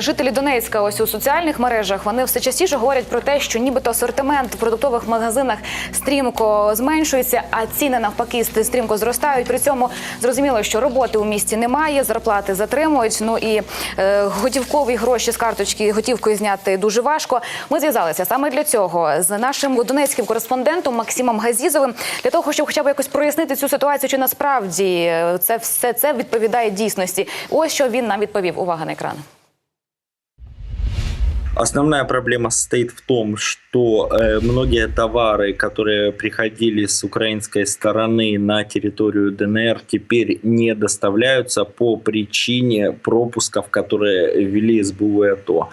жителі Донецька, ось у соціальних мережах, вони все частіше говорять про те, що нібито асортимент в продуктових магазинах стрімко зменшується, а ціни навпаки стрімко зростають. При цьому зрозуміло, що роботи у місті немає, зарплати затримують. Ну і е, готівкові гроші з карточки готівкою зняти дуже важко. Ми зв'язалися саме для цього з нашим донецьким кореспондентом Максимом Газізовим для того, щоб хоча б якось прояснити цю ситуацію, чи насправді е, це все це відповідає дійсності. Ось що він нам відповів. Увага на екран. Основная проблема состоит в том, что э, многие товары, которые приходили с украинской стороны на территорию ДНР, теперь не доставляются по причине пропусков, которые ввели СБУ и АТО.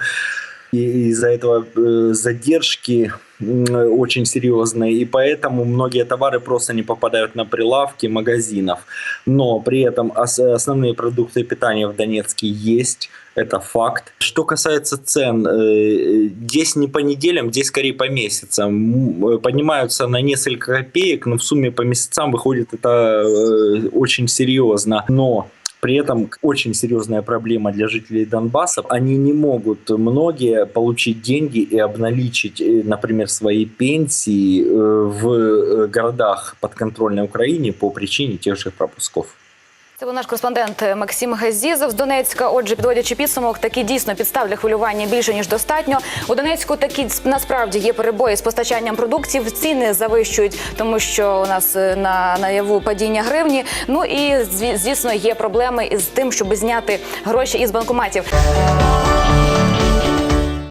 И из-за этого э, задержки очень серьезные, и поэтому многие товары просто не попадают на прилавки магазинов. Но при этом ос- основные продукты питания в Донецке есть, это факт. Что касается цен, э, здесь не по неделям, здесь скорее по месяцам. Э, Поднимаются на несколько копеек, но в сумме по месяцам выходит это э, очень серьезно. Но при этом очень серьезная проблема для жителей Донбасса. Они не могут, многие, получить деньги и обналичить, э, например, свои пенсии э, в э, городах подконтрольной Украине по причине тех же пропусков. Це був наш кореспондент Максим Газізов з Донецька. Отже, підводячи підсумок, такі дійсно підстав для хвилювання більше ніж достатньо. У Донецьку такі насправді є перебої з постачанням продуктів. Ціни завищують, тому що у нас е, на наяву падіння гривні. Ну і звісно, є проблеми із тим, щоб зняти гроші із банкоматів.